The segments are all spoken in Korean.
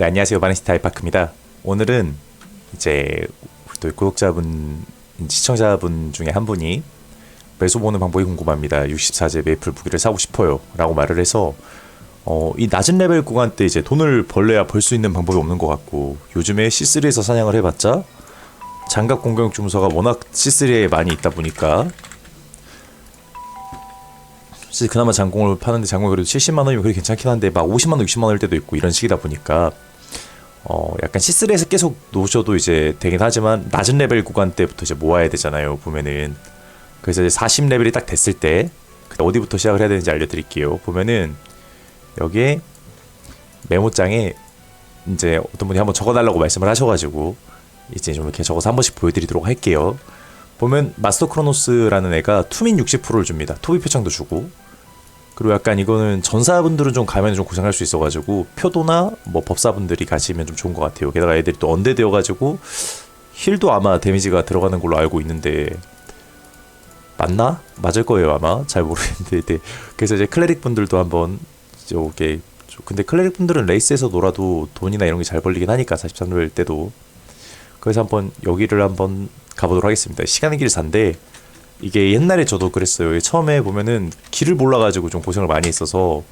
네, 안녕하세요. 바네스타 이파크입니다. 오늘은 이제 또 구독자분, 시청자분 중에 한 분이 매수 보는 방법이 궁금합니다. 64제 메이플 무기를 사고 싶어요. 라고 말을 해서 어, 이 낮은 레벨 구간 때 이제 돈을 벌려야 벌 수 있는 방법이 없는 것 같고 요즘에 C3에서 사냥을 해봤자 장갑 공격 주문서가 워낙 C3에 많이 있다 보니까 그나마 장공을 파는데 장공이 그래도 70만 원이면 그게 괜찮긴 한데 막 50만 원, 60만 원일 때도 있고 이런 식이다 보니까 어 약간 C3에서 계속 놓으셔도 이제 되긴 하지만 낮은 레벨 구간 때부터 이제 모아야 되잖아요 보면은 그래서 이제 40 레벨이 딱 됐을 때 어디부터 시작을 해야 되는지 알려드릴게요 보면은 여기에 메모장에 이제 어떤 분이 한번 적어달라고 말씀을 하셔가지고 이제 좀 이렇게 적어서 한 번씩 보여드리도록 할게요. 보면 마스터 크로노스라는 애가 투민 60%를 줍니다. 토비 표창도 주고 그리고 약간 이거는 전사분들은 좀 가면 좀 고생할 수 있어가지고 표도나 뭐 법사분들이 가시면 좀 좋은 것 같아요. 게다가 애들이 또 언데되어가지고 힐도 아마 데미지가 들어가는 걸로 알고 있는데 맞나? 맞을 거예요 아마 잘 모르겠는데 네. 그래서 이제 클레릭 분들도 한번 이게 근데 클레릭 분들은 레이스에서 놀아도 돈이나 이런 게 잘 벌리긴 하니까 43레벨 때도 그래서 한번 여기를 한번 가보도록 하겠습니다. 시간의 길 산데 이게 옛날에 저도 그랬어요. 처음에 보면은 길을 몰라가지고 좀 고생을 많이 했어서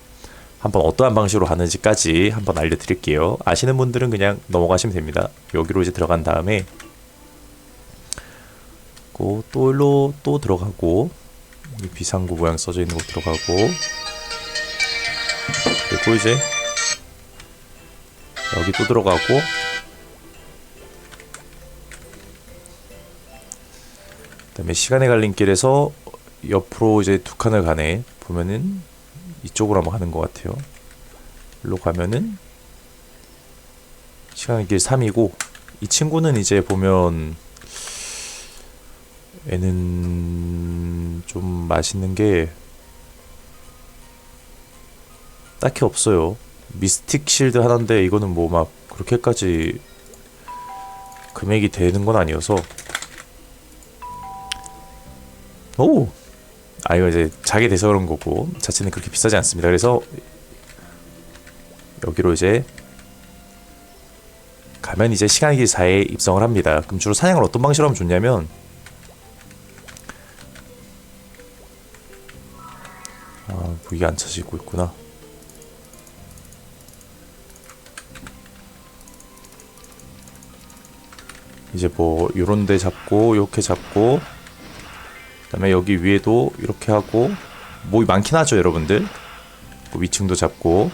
한번 어떠한 방식으로 하는지까지 한번 알려드릴게요. 아시는 분들은 그냥 넘어가시면 됩니다. 여기로 이제 들어간 다음에 또 일로 또 들어가고 비상구 모양 써져 있는 곳 들어가고 그리고 이제 여기 또 들어가고 그다음에 시간의 갈림길에서 옆으로 이제 두 칸을 가네 보면은 이쪽으로 한번 가는 것 같아요. 일로 가면은 시간의 길 3이고 이 친구는 이제 보면 얘는 좀 맛있는 게 딱히 없어요. 미스틱 실드 하나인데 이거는 뭐 막 그렇게까지 금액이 되는 건 아니어서 오! 아 이거 이제 자게 돼서 그런 거고 자체는 그렇게 비싸지 않습니다. 그래서 여기로 이제 가면 이제 시간의 길 4에 입성을 합니다. 그럼 주로 사냥을 어떤 방식으로 하면 좋냐면 아 무기가 안 쳐지고 있구나. 이제 뭐 요런 데 잡고 이렇게 잡고 그다음에 여기 위에도 이렇게 하고 뭐 많긴 하죠 여러분들. 그 위층도 잡고.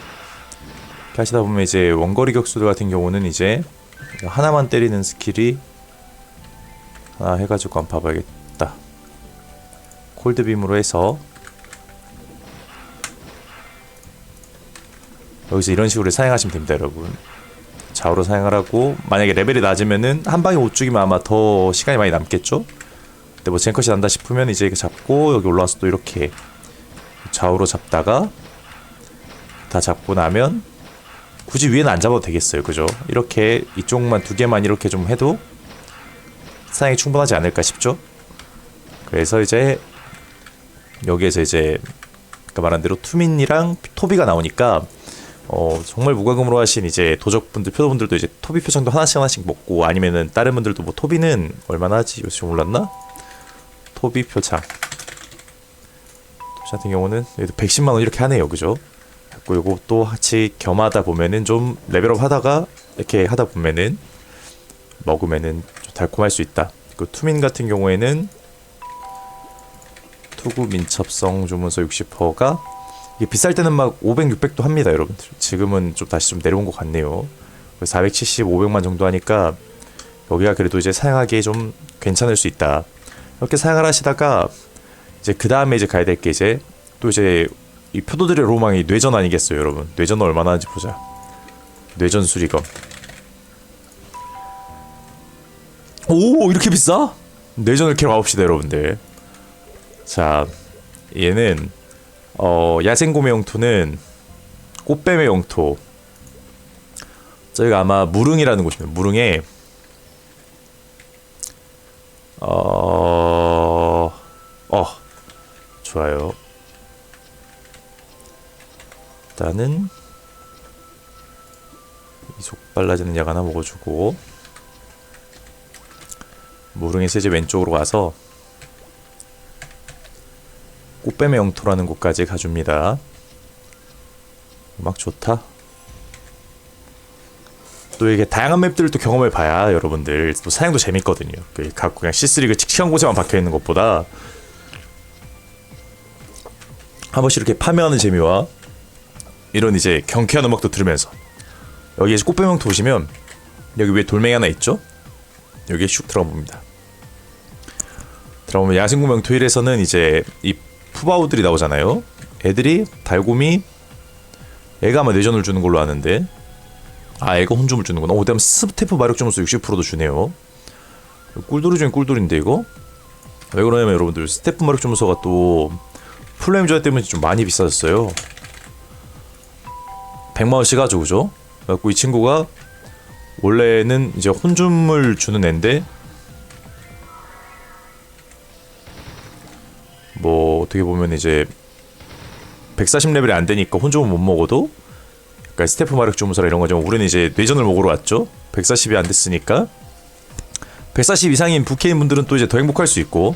이렇게 하시다 보면 이제 원거리 격수들 같은 경우는 이제 하나만 때리는 스킬이 하나 해가지고 한번 봐봐야겠다. 콜드빔으로 해서. 여기서 이런 식으로 사용하시면 됩니다 여러분. 좌우로 사용을 하고. 만약에 레벨이 낮으면은 한 방에 못 죽이면 아마 더 시간이 많이 남겠죠 근데 뭐 젠컷이 난다 싶으면 이제 잡고 여기 올라와서 또 이렇게 좌우로 잡다가 다 잡고 나면 굳이 위에는 안 잡아도 되겠어요 그죠 이렇게 이쪽만 두 개만 이렇게 좀 해도 사용이 충분하지 않을까 싶죠 그래서 이제 여기에서 이제 아까 말한 대로 투민이랑 토비가 나오니까 어, 정말 무과금으로 하신 이제 도적분들, 표도분들도 이제 토비 표정도 하나씩 하나씩 먹고 아니면은 다른 분들도 뭐 토비는 얼마나 하지? 요새 좀 올랐나? 토비 표창. 토비 같은 경우는 얘도 110만 원 이렇게 하네요, 그죠? 그리고 요거 또 같이 겸하다 보면은 좀 레벨업 하다가 이렇게 하다 보면은 먹으면은 좀 달콤할 수 있다. 그 투민 같은 경우에는 투구 민첩성 주문서 60%가 이게 비쌀 때는 막 500, 600도 합니다, 여러분들. 지금은 좀 다시 좀 내려온 것 같네요. 470, 500만 정도 하니까 여기가 그래도 이제 사용하기에 좀 괜찮을 수 있다. 이렇게 사용을 하시다가 이제 그 다음에 이제 가야 될 게 이제 또 이제 이 표도들의 로망이 뇌전 아니겠어요, 여러분. 뇌전 얼마나 하는지 보자. 뇌전 수리검. 오, 이렇게 비싸? 뇌전을 캐러 가봅시다, 여러분들. 자, 얘는 어, 야생곰의 영토는 꽃뱀의 영토. 저희가 아마 무릉이라는 곳입니다. 무릉에 어, 일단은 이속 빨라지는 약 하나 먹어주고 무릉의 세제 왼쪽으로 가서 꽃뱀의 영토라는 곳까지 가줍니다. 음악 좋다. 또 이게 다양한 맵들을 또 경험해 봐야 여러분들 또 사냥도 재밌거든요. 그 갖고 그냥 C3가 칙칙한 곳에만 박혀 있는 것보다 한 번씩 이렇게 파밍하는 재미와 이런 이제 경쾌한 음악도 들으면서 여기 이제 꽃뱀 영토 보시면 여기 위에 돌멩이 하나 있죠? 여기에 슉 들어가 봅니다. 들어보면 야생구 명 토일에서는 이제 이 푸바오들이 나오잖아요. 애들이 달곰이 애가 아마 뇌전을 주는 걸로 아는데 아 애가 혼줌을 주는구나. 오, 그다음 스태프 마력 점수 60%도 주네요. 꿀돌이 중에 꿀돌인데 이거 왜 그러냐면 여러분들 스태프 마력 점수가 또 플레임 조합 때문에 좀 많이 비싸졌어요. 100만 원씩 하죠, 그죠? 그래갖고 이 친구가 원래는 이제 혼줌을 주는 애인데 뭐 어떻게 보면 이제 140레벨이 안 되니까 혼종은 못 먹어도 그러니까 스태프 마력 주무사라 이런 거죠. 우리는 이제 뇌전을 먹으러 왔죠. 140이 안 됐으니까 140 이상인 부캐인 분들은 또 이제 더 행복할 수 있고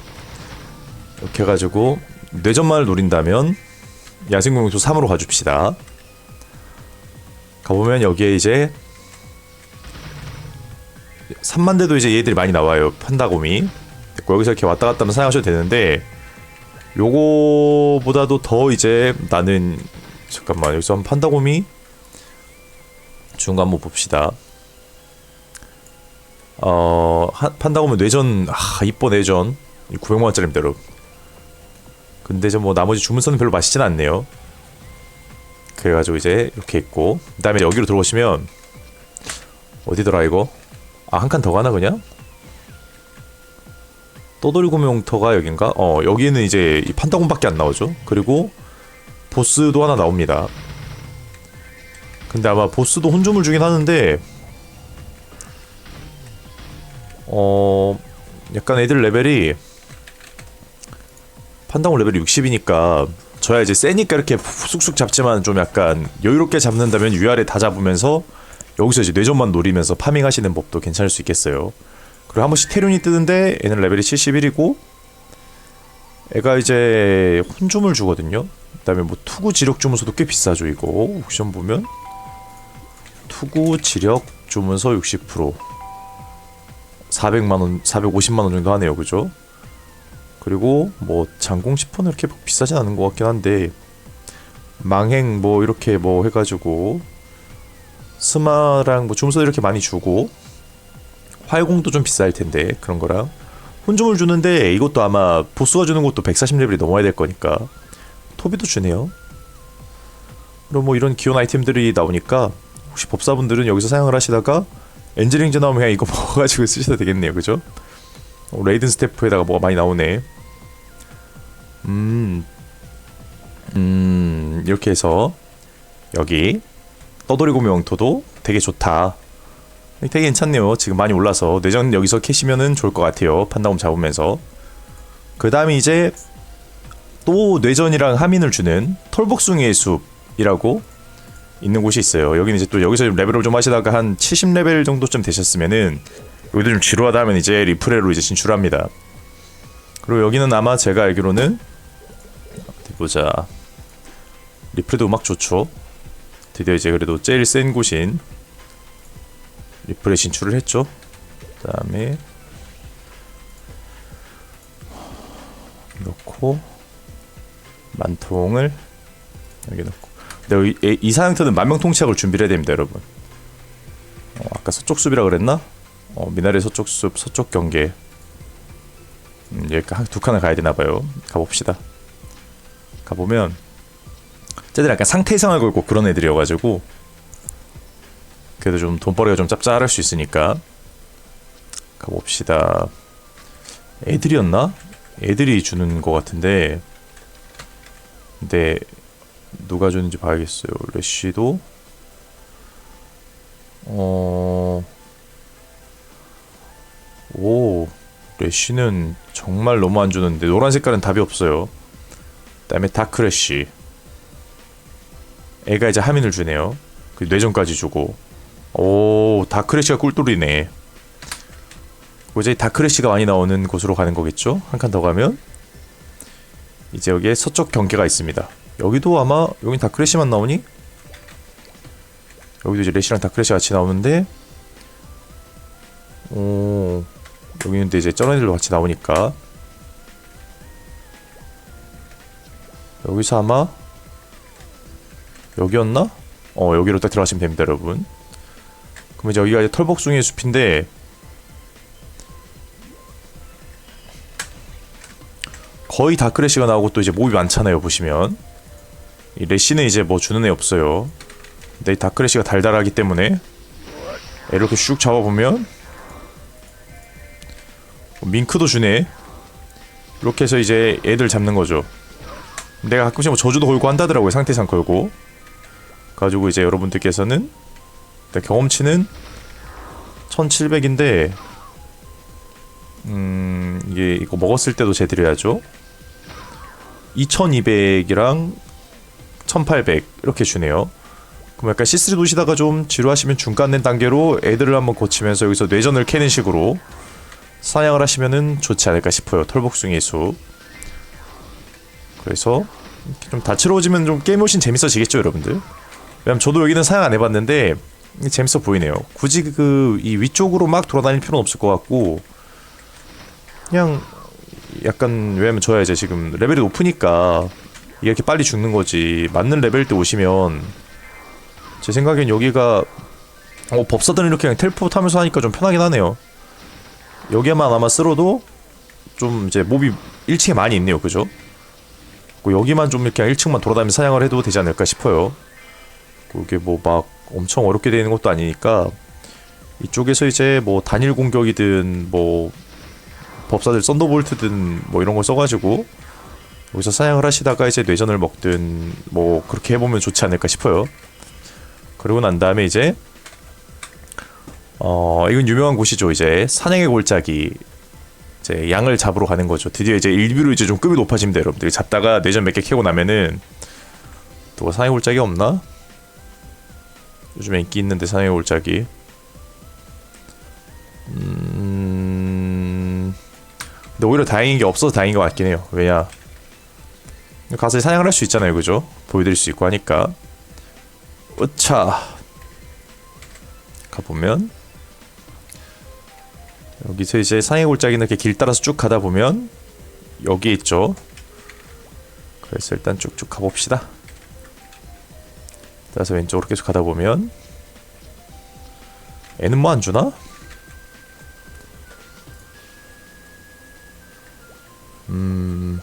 이렇게 해가지고 뇌전만을 노린다면 야생공룡소 3으로 가줍시다. 가보면 여기에 이제 3만 대도 이제 얘들이 많이 나와요. 판다곰이. 됐고 여기서 이렇게 왔다 갔다 하면 사용하셔도 되는데 요거보다도 더 이제 나는 잠깐만 여기서 한 판다곰이 중간 한번 봅시다. 어 한- 판다곰은 뇌전 아 이뻐 뇌전 900만 원짜리입니다 여러분. 근데 이제 뭐 나머지 주문서는 별로 맛있진 않네요. 그래가지고 이제 이렇게 있고 그 다음에 여기로 들어오시면 어디더라 이거? 아 한 칸 더 가나 그냥? 떠돌이구명터가 여긴가? 어 여기는 이제 이 판다곤밖에 안 나오죠. 그리고 보스도 하나 나옵니다. 근데 아마 보스도 혼종을 주긴 하는데 어 약간 애들 레벨이 판다곤 레벨이 60이니까 저야 이제 세니까 이렇게 쑥쑥 잡지만 좀 약간 여유롭게 잡는다면 위아래 다 잡으면서 여기서 이제 뇌전만 노리면서 파밍하시는 법도 괜찮을 수 있겠어요. 그리고 한 번씩 테륜이 뜨는데 얘는 레벨이 71이고 애가 이제 혼줌을 주거든요. 그다음에 뭐 투구 지력 주문서도 꽤 비싸죠 이거 옥션 보면 투구 지력 주문서 60% 400만 원, 450만 원 정도 하네요, 그죠? 그리고 뭐 장공 10%는 이렇게 비싸진 않은 것 같긴 한데 망행 뭐 이렇게 뭐 해가지고 스마랑 뭐 주문서 이렇게 많이 주고 활공도 좀 비쌀 텐데 그런 거랑 혼종을 주는데 이것도 아마 보스가 주는 것도 140레벨이 넘어야 될 거니까 토비도 주네요. 그럼 뭐 이런 기본 아이템들이 나오니까 혹시 법사분들은 여기서 사용을 하시다가 엔젤링즈 나오면 그냥 이거 먹어가지고 쓰셔도 되겠네요, 그죠? 어, 레이든 스태프에다가 뭐가 많이 나오네. 음, 음 이렇게 해서 여기 떠돌이고 명토도 되게 좋다. 되게 괜찮네요. 지금 많이 올라서 내전 여기서 캐시면은 좋을 것 같아요. 판다곰 잡으면서. 그 다음에 이제 또 뇌전이랑 하민을 주는 털복숭이의 숲이라고 있는 곳이 있어요. 여기는 이제 또 여기서 레벨을 좀 하시다가 한 70레벨 정도쯤 되셨으면은 여기도 좀 지루하다 하면 이제 리프레로 이제 진출합니다. 그리고 여기는 아마 제가 알기로는 어디 보자. 리프레도 음악 좋죠. 드디어 이제 그래도 제일 센 곳인 리플에 진출을 했죠. 그다음에 넣고 만통을 여기 넣고. 근데 이, 이 사냥터는 만명통치약을 준비를 해야 됩니다, 여러분. 어, 아까 서쪽 숲이라 그랬나? 어, 미나리 서쪽 숲, 서쪽 경계. 음, 여기 한- 두 칸을 가야 되나 봐요. 가봅시다. 가보면 쟤들 약간 상태 이상을 걸고 그런 애들이어가지고 그래도 좀 돈벌이가 좀 짭짤할 수 있으니까 가봅시다. 애들이었나? 애들이 주는 것 같은데 근데 누가 주는지 봐야겠어요. 레시도 어... 오 레시는 정말 너무 안 주는데 노란 색깔은 답이 없어요. 그다음에 다크래쉬 애가 이제 하민을 주네요. 그 뇌전까지 주고. 오 다크래쉬가 꿀돌이네. 이제 다크래쉬가 많이 나오는 곳으로 가는 거겠죠? 한 칸 더 가면? 이제 여기에 서쪽 경계가 있습니다. 여기도 아마 여긴 다크래쉬만 나오니? 여기도 이제 래쉬랑 다크래쉬 같이 나오는데? 오 여기는 또 이제 저런 애들도 같이 나오니까. 여기서 아마 여기였나? 어 여기로 딱 들어가시면 됩니다 여러분. 그럼 이제 여기가 이제 털복숭이 숲인데 거의 다 크래쉬가 나오고 또 이제 몹이 많잖아요 보시면. 이 레시는 이제 뭐 주는 애 없어요. 근데 이 다크래쉬가 달달하기 때문에 이렇게 슉 잡아보면 밍크도 주네. 이렇게 해서 이제 애들 잡는 거죠. 내가 가끔씩 뭐 저주도 걸고 한다더라고요 상태상 걸고. 가지고 이제 여러분들께서는 경험치는 1700인데 음 이게 이거 먹었을 때도 재드려야죠. 2200이랑 1800 이렇게 주네요. 그럼 약간 C3 도시다가 좀 지루하시면 중간된 단계로 애들을 한번 고치면서 여기서 뇌전을 캐는 식으로 사냥을 하시면은 좋지 않을까 싶어요. 털복숭이 수. 그래서 좀 다채로워지면 좀 게임 훨씬 재밌어지겠죠 여러분들? 왜냐면 저도 여기는 사양 안 해봤는데 재밌어 보이네요. 굳이 그 이 위쪽으로 막 돌아다닐 필요는 없을 것 같고 그냥 약간 왜냐면 저야 이제 지금 레벨이 높으니까 이렇게 빨리 죽는 거지. 맞는 레벨 때 오시면 제 생각엔 여기가 어 법사들은 이렇게 그냥 텔포 타면서 하니까 좀 편하긴 하네요 여기만 아마 쓸어도 좀 이제 몹이 1층에 많이 있네요 그죠? 그 여기만 좀 이렇게 1층만 돌아다니면서 사냥을 해도 되지 않을까 싶어요 그게 뭐 막 엄청 어렵게 되는 것도 아니니까 이쪽에서 이제 뭐 단일 공격이든 뭐 법사들 썬더볼트든 뭐 이런 걸 써가지고 여기서 사냥을 하시다가 이제 뇌전을 먹든 뭐 그렇게 해보면 좋지 않을까 싶어요. 그리고 난 다음에 이제 어 이건 유명한 곳이죠. 이제 사냥의 골짜기 이제 양을 잡으러 가는 거죠. 드디어 이제 일비로 이제 좀 급이 높아집니다, 여러분들. 잡다가 뇌전 몇 개 캐고 나면은 또 사냥의 골짜기 없나? 요즘에 인기 있는데 사냥의 골짜기. 음. 근데 오히려 다행인 게 없어서 다행인 것 같긴 해요. 왜냐? 가서 사냥을 할 수 있잖아요, 그죠? 보여드릴 수 있고 하니까. 으차. 가보면 여기서 이제 상해 골짜기는 이렇게 길 따라서 쭉 가다 보면 여기 있죠. 그래서 일단 쭉쭉 가봅시다. 따라서 왼쪽으로 계속 가다 보면 애는 뭐 안 주나? 음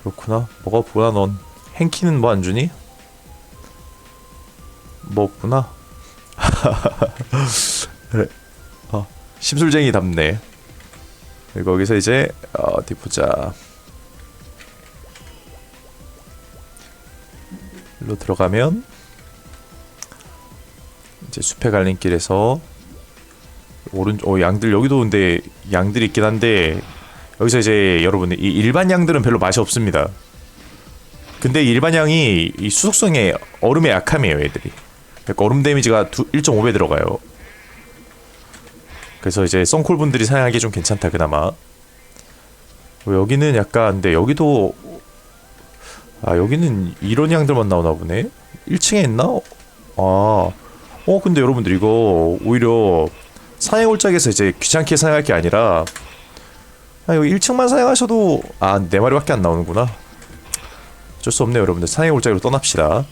그렇구나. 뭐가 없구나 넌. 행키는 뭐 안 주니? 뭐 없구나. 그래. 어, 심술쟁이 답네. 그리고 거기서 이제 어, 어디 보자. 일로 들어가면 이제 숲의 갈림길에서 오른 어 양들 여기도 근데 양들이 있긴 한데 여기서 이제 여러분 이 일반 양들은 별로 맛이 없습니다. 근데 일반 양이 이 수속성에 얼음에 약함이에요, 애들이. 그러니까 얼음 데미지가 1.5배 들어가요. 그래서 이제 썬콜 분들이 사용하기 좀 괜찮다 그나마. 뭐 여기는 약간 근데 여기도 아 여기는 이런 양들만 나오나 보네. 1층에 있나? 아, 어 근데 여러분들 이거 오히려 사냥 올짝에서 이제 귀찮게 사용할 게 아니라 아 여기 1층만 사용하셔도 아 네 마리밖에 안 나오는구나. 어쩔 수 없네요 여러분들 사냥 올짝으로 떠납시다.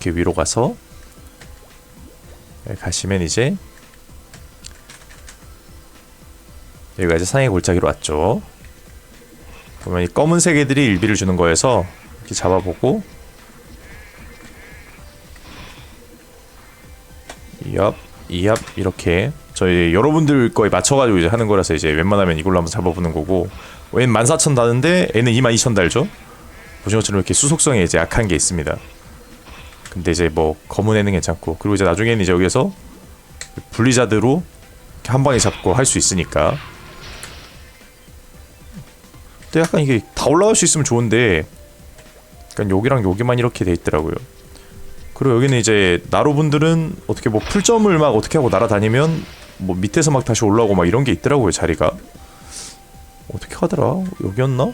이렇게 위로 가서 네, 가시면 이제 여기가 이제 상해 골짜기로 왔죠. 보면 이 검은색 애들이 일비를 주는 거여서 이렇게 잡아보고 이압 이렇게 저희 여러분들 거에 맞춰가지고 이제 하는 거라서 이제 웬만하면 이걸로 한번 잡아보는 거고 얘는 14,000 다는데 얘는 22,000 달죠. 보신 것처럼 이렇게 수속성에 이제 약한 게 있습니다. 근데 이제 뭐 검은 애는 괜찮고 그리고 이제 나중에는 이제 여기서 분리자드로 한 방에 잡고 할 수 있으니까 근데 약간 이게 다 올라갈 수 있으면 좋은데 약간 여기랑 여기만 이렇게 돼 있더라고요. 그리고 여기는 이제 나로분들은 어떻게 뭐 풀점을 막 어떻게 하고 날아다니면 뭐 밑에서 막 다시 올라오고 막 이런 게 있더라고요 자리가. 어떻게 하더라? 여기였나?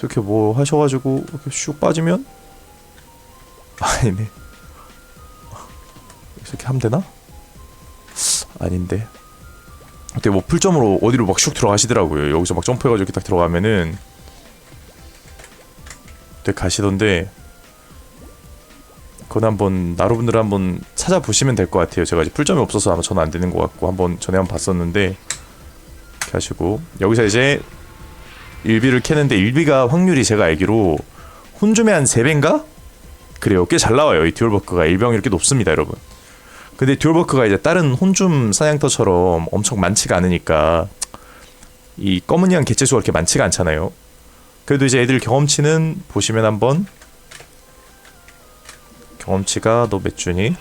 어떻게 뭐 하셔가지고 이렇게 슉 빠지면 아니네. 이렇게 하면 되나? 아닌데. 어떻게 뭐 풀점으로 어디로 막 슉 들어가시더라고요. 여기서 막 점프해가지고 이렇게 딱 들어가면은 되게 가시던데 그건 한번 나로분들 한번 찾아보시면 될 것 같아요. 제가 이제 풀점이 없어서 아마 저는 안 되는 것 같고 한번 전에 한번 봤었는데 이렇게 하시고 여기서 이제 일비를 캐는데 일비가 확률이 제가 알기로 혼줌의 한 3배인가? 그래요. 꽤 잘 나와요. 이 듀얼버크가 일병이 이렇게 높습니다, 여러분. 근데 듀얼버크가 이제 다른 혼줌 사냥터처럼 엄청 많지가 않으니까 이 검은 양 개체수가 그렇게 많지가 않잖아요. 그래도 이제 애들 경험치는 보시면 한번 경험치가 너 몇 주니?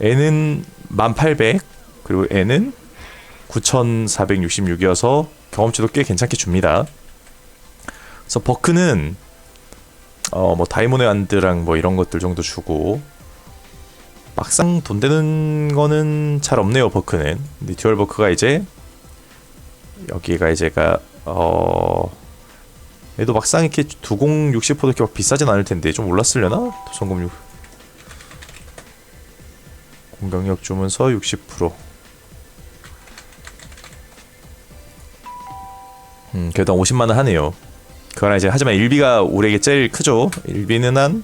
애는 1800 그리고 애는 9466이어서 경험치도 꽤 괜찮게 줍니다. 그래서 버크는 어 뭐 다이몬의 안드랑 뭐 이런 것들 정도 주고 막상 돈 되는 거는 잘 없네요 버크는 근데 듀얼 버크가 이제 여기가 이제가 어 얘도 막상 이렇게 두공 60포도 이렇게 막 비싸진 않을 텐데 좀 올랐으려나? 도성금 6 공격력 주문서 60% 음, 그래도 한 50만 원 하네요. 그거랑 이제 하지만 일비가 우리에게 제일 크죠. 일비는 한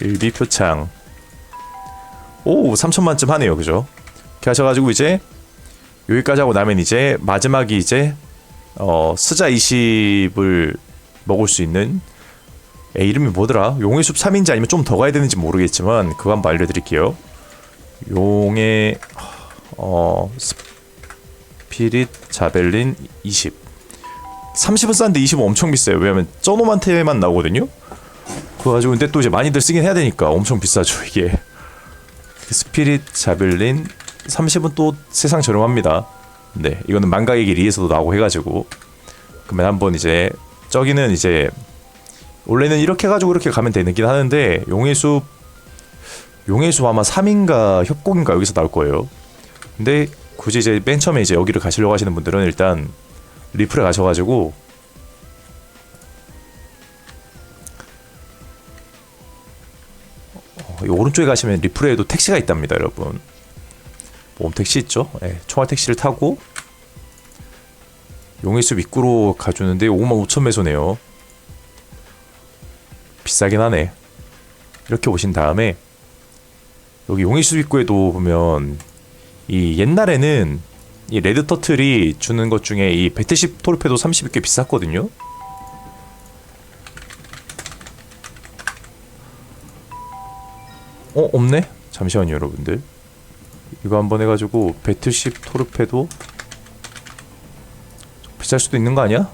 일비 표창 오 3천만쯤 하네요, 그죠? 이렇게 하셔가지고 이제 여기까지 하고 나면 이제 마지막이 이제 어 스자 20을 먹을 수 있는 애 이름이 뭐더라? 용의 숲 3인지 아니면 좀 더 가야 되는지 모르겠지만 그거 한번 알려드릴게요. 용의 어 스피릿 자벨린 20 30은 싼데 20은 엄청 비싸요. 왜냐면 저놈한테만 나오거든요. 그거 가지고 근데 또 이제 많이들 쓰긴 해야 되니까 엄청 비싸죠 이게. 스피릿 자벨린 30은 또 세상 저렴합니다. 네, 이거는 망각의 길 2에서도 나오고 해가지고 그러면 한번 이제 저기는 이제 원래는 이렇게 해가지고 이렇게 가면 되긴 하는데 용의 숲 용의 숲 아마 3인가 협곡인가 여기서 나올 거예요. 근데 굳이 이제 맨 처음에 이제 여기를 가시려고 하시는 분들은 일단 리플에 가셔가지고 어, 이 오른쪽에 가시면 리플에도 택시가 있답니다, 여러분. 모험 택시 있죠? 예, 총알 택시를 타고 용의숲 입구로 가주는데 5만 5천 매소네요. 비싸긴 하네. 이렇게 오신 다음에 여기 용의숲 입구에도 보면 이 옛날에는 이 레드 터틀이 주는 것 중에 이 배틀십 토르페도 30이 꽤 비쌌거든요. 어 없네? 잠시만요 여러분들. 이거 한번 해가지고 배틀십 토르페도 비쌀 수도 있는 거 아니야?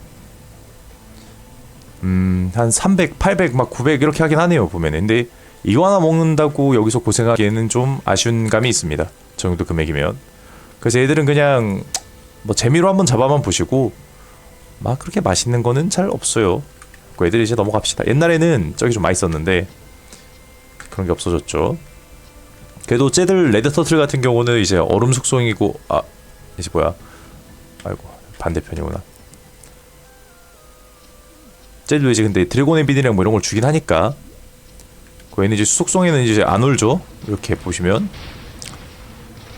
음, 한 300, 800, 막 900 이렇게 하긴 하네요, 보면은. 근데 이거 하나 먹는다고 여기서 고생하기에는 좀 아쉬운 감이 있습니다. 저 정도 금액이면. 그래서 애들은 그냥 뭐 재미로 한번 잡아만 보시고 막 그렇게 맛있는 거는 잘 없어요. 그 애들 이제 넘어갑시다. 옛날에는 저기 좀 맛있었는데 그런 게 없어졌죠. 그래도 쟤들 레드 터틀 같은 경우는 이제 얼음 숙성이고 아 이제 뭐야 아이고 반대편이구나 쟤도 이제 근데 드래곤의 빛이랑 뭐 이런 걸 주긴 하니까 그 애는 이제 숙성에는 이제 안 울죠 이렇게 보시면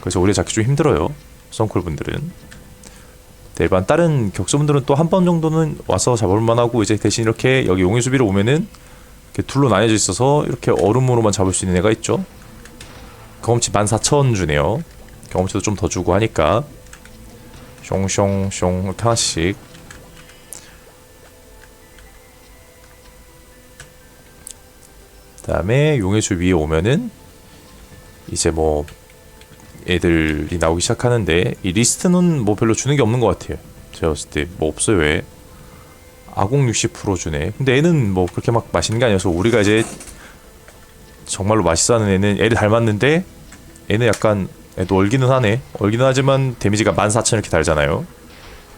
그래서 오래 잡기 좀 힘들어요 썬콜 분들은. 네, 일반 다른 격수분들은 또 한 번 정도는 와서 잡을 만 하고 이제 대신 이렇게 여기 용의 수비를 오면은 이렇게 둘로 나뉘어져 있어서 이렇게 얼음으로만 잡을 수 있는 애가 있죠. 경험치 14,000 주네요. 경험치도 좀 더 주고 하니까. 숑숑숑 이렇게 하나씩. 그 다음에 용의 줄 위에 오면은 이제 뭐 애들이 나오기 시작하는데 이 리스트는 뭐 별로 주는 게 없는 것 같아요. 제가 봤을 때 뭐 없어요 왜? 아공 60% 주네. 근데 애는 뭐 그렇게 막 맛있는 게 아니어서 우리가 이제 정말로 맛있어하는 애는 애를 닮았는데 애는 약간 애도 얼기는 하네 얼기는 하지만 데미지가 14,000 이렇게 달잖아요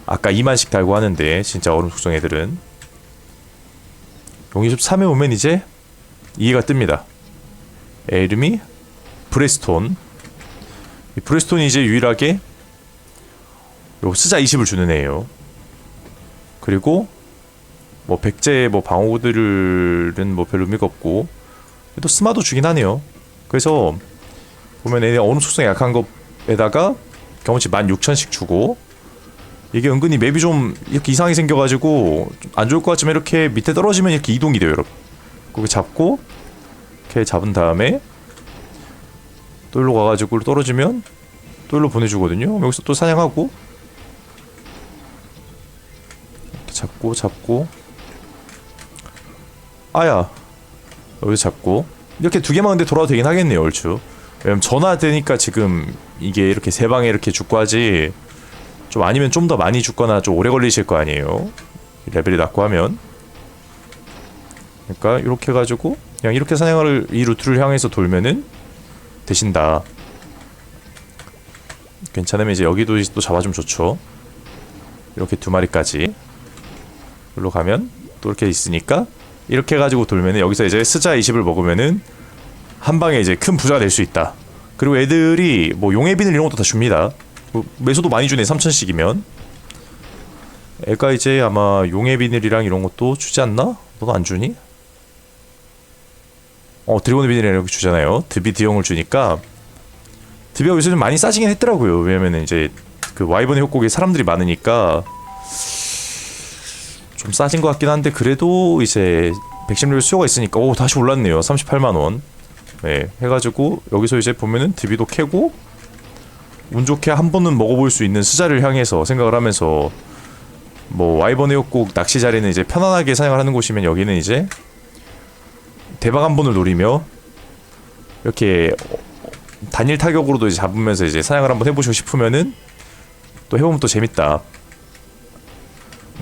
아까 2만씩 달고 하는데 진짜 얼음 속성 애들은 용의집 3에 오면 이제 이해가 뜹니다. 이름이 브레스톤. 이 브레스톤이 이제 유일하게 요 스자 20을 주는 애예요. 그리고 뭐 백제 뭐 방어구들은 뭐 별로 의미가 없고 또 스마도 주긴 하네요. 그래서 보면 얘네 어느 속성이 약한 것에다가 경험치 16,000씩 주고 이게 은근히 맵이 좀 이렇게 이상하게 생겨가지고 좀안 좋을 것 같지만 이렇게 밑에 떨어지면 이렇게 이동이 돼요 여러분 거기 잡고 이렇게 잡은 다음에 또 일로 가가지고 떨어지면 또 일로 보내주거든요. 여기서 또 사냥하고 이렇게 잡고 잡고. 아야 여기서 잡고. 이렇게 두 개만 근데 돌아도 되긴 하겠네요 얼추. 왜냐면 전화되니까 지금 이게 이렇게 세 방에 이렇게 죽고 하지. 좀 아니면 좀 더 많이 죽거나 좀 오래 걸리실 거 아니에요. 레벨이 낮고 하면. 그러니까 이렇게 해가지고 그냥 이렇게 사냥을 이 루트를 향해서 돌면은 되신다. 괜찮으면 이제 여기도 또 잡아주면 좋죠. 이렇게 두 마리까지. 여기로 가면 또 이렇게 있으니까 이렇게 해가지고 돌면은 여기서 이제 스자 20을 먹으면은 한 방에 이제 큰 부자가 될 수 있다. 그리고 애들이 뭐 용의 비늘 이런 것도 다 줍니다. 뭐 매소도 많이 주네 3천씩이면. 애가 이제 아마 용의 비늘이랑 이런 것도 주지 않나? 너도 안 주니? 어 드래곤의 비늘이랑 이렇게 주잖아요. 드비 드용을 주니까 드비가 요새 좀 많이 싸지긴 했더라고요. 왜냐면은 이제 그 와이번의 협곡에 사람들이 많으니까 좀 싸진 것 같긴 한데 그래도 이제 백신료 수요가 있으니까 오 다시 올랐네요. 38만원. 네 해가지고 여기서 이제 보면은 드비도 캐고 운 좋게 한 번은 먹어볼 수 있는 스자를 향해서 생각을 하면서 뭐 와이번의 협곡 낚시 자리는 이제 편안하게 사냥을 하는 곳이면 여기는 이제 대박 한 번을 노리며 이렇게 단일 타격으로도 이제 잡으면서 이제 사냥을 한번 해보시고 싶으면은 또 해보면 또 재밌다.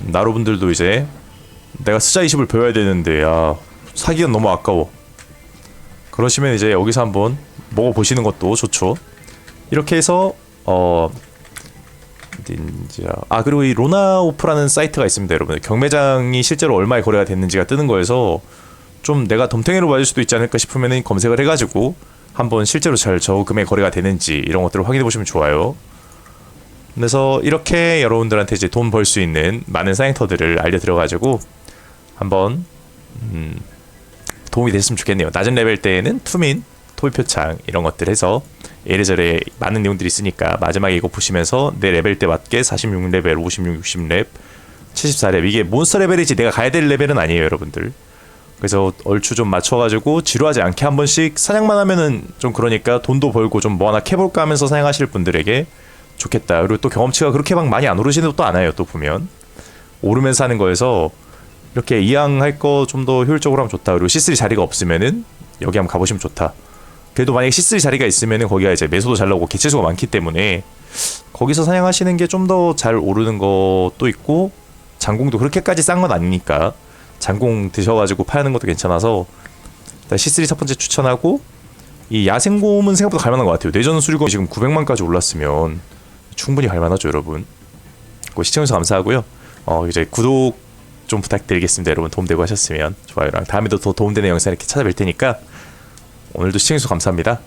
나로분들도 이제 내가 스자 20을 배워야 되는데 야 사기가 너무 아까워. 그러시면 이제 여기서 한번 먹어보시는 것도 좋죠. 이렇게 해서 어 닌자 아 그리고 이 로나오프라는 사이트가 있습니다 여러분 경매장이 실제로 얼마에 거래가 됐는지가 뜨는 거여서 좀 내가 덤탱이로 맞을 수도 있지 않을까 싶으면 검색을 해가지고 한번 실제로 잘 저 금액 거래가 되는지 이런 것들을 확인해 보시면 좋아요. 그래서 이렇게 여러분들한테 이제 돈 벌 수 있는 많은 사이터들을 알려드려가지고 한번 음, 도움이 됐으면 좋겠네요. 낮은 레벨 때에는 투민 토이 표창 이런 것들 해서 이래저래 많은 내용들이 있으니까 마지막에 이거 보시면서 내 레벨 때 맞게 46레벨, 56, 60렙, 74렙 이게 몬스터 레벨이지 내가 가야 될 레벨은 아니에요 여러분들 그래서 얼추 좀 맞춰가지고 지루하지 않게 한 번씩 사냥만 하면은 좀 그러니까 돈도 벌고 좀 뭐 하나 캐볼까 하면서 사냥하실 분들에게 좋겠다. 그리고 또 경험치가 그렇게 막 많이 안 오르시는 것도 않아요 또 보면. 오르면서 하는 거에서 이렇게 이왕할 거 좀 더 효율적으로 하면 좋다. 그리고 C3 자리가 없으면은 여기 한번 가보시면 좋다. 그래도 만약에 C3 자리가 있으면은 거기가 이제 매소도 잘 나오고 개체수가 많기 때문에 거기서 사냥하시는 게 좀 더 잘 오르는 것도 있고 장공도 그렇게까지 싼 건 아니니까 장공 드셔가지고 파는 것도 괜찮아서 일단 C3 첫 번째 추천하고 이 야생곰은 생각보다 갈만한 것 같아요. 내전 수리검 지금 900만까지 올랐으면 충분히 갈만하죠 여러분. 그 시청해주셔서 감사하고요. 어 이제 구독 좀 부탁드리겠습니다. 여러분 도움되고 하셨으면 좋아요랑 다음에도 더 도움되는 영상 이렇게 찾아뵐 테니까 오늘도 시청해주셔서 감사합니다